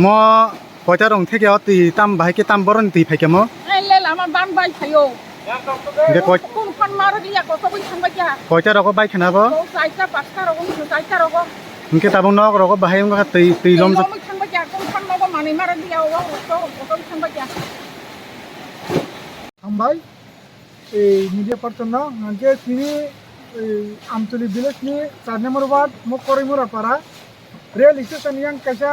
ম পয়তা রং থেকে অতি তাম ভাইকে তাম বরণ তুই ফাইকে ম। আমার বান বাই কয়টা রকম বাইক খানাব ইনকে তাবং নক রকম বাহাই তুই তুই লম ভাই এই মিডিয়া পার্টন না আগে তিনি আমতলি নি চার নম্বর ওয়ার্ড মোক করিমুরা পাড়া রেল স্টেশন ইয়াং কাজা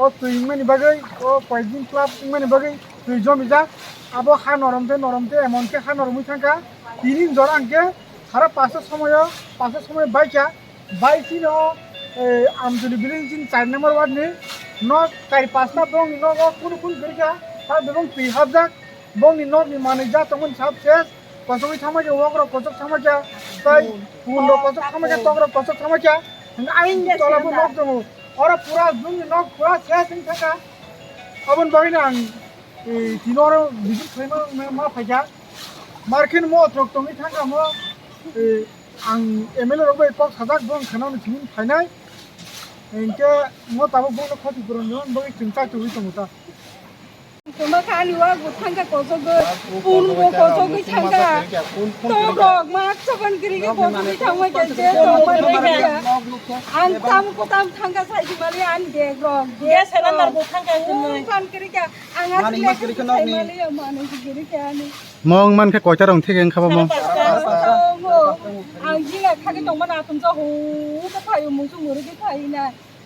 ও তুই ইংমানি বাগৈ, ও কয়েকদিন ক্লাব ইংমানি বাগৈ, তুই জমি যা। আবো খা নরমতে নরমতে এমনকে খা নরমই থাকা। তিনি জ্বর আনকে সারা পাঁচটার সময় পাঁচটার সময় বাইকা। বাইছি ন এই আঞ্চলিক ভিলেজ চার নম্বর ওয়ার্ড নি। ন চার পাঁচটা দং ন কোন কোন করিকা তার এবং তুই হাবজাক bongni nokni manija tongmon sab ses kosok thamaja wokro kosok thamaja tai pulo kosok thamaja tokro kosok thamaja aing tola bu nok tongo ora pura jungni nok pura ses ing thaka abon bagina ang tinoro bisu khayma ma phaja markin mo trok tongi thaka mo ang MLA robo ipok sajak bong khanau ni thimin phainai engke mo tabo bong khoti puron non chinta chingta tuwi tonguta তোমার খালি ওয়া গুথাঙ্গা কসগো পুন গো কসগো থাঙ্গা তো rock মাক সবন করিগে কসগো থাঙ্গা গেছে তোমার রেগা আন তাম কো তাম থাঙ্গা সাইদি মালি আন দে রক দে সেনান্দার গো থাঙ্গা ফান করিগে আঙা সিলে করিগে মালি মানে করিগে আনি। মং মানকে কয়টা রং থেকে খাব ম? ang gila kage tong mana tum sa hu ka payo mung su muri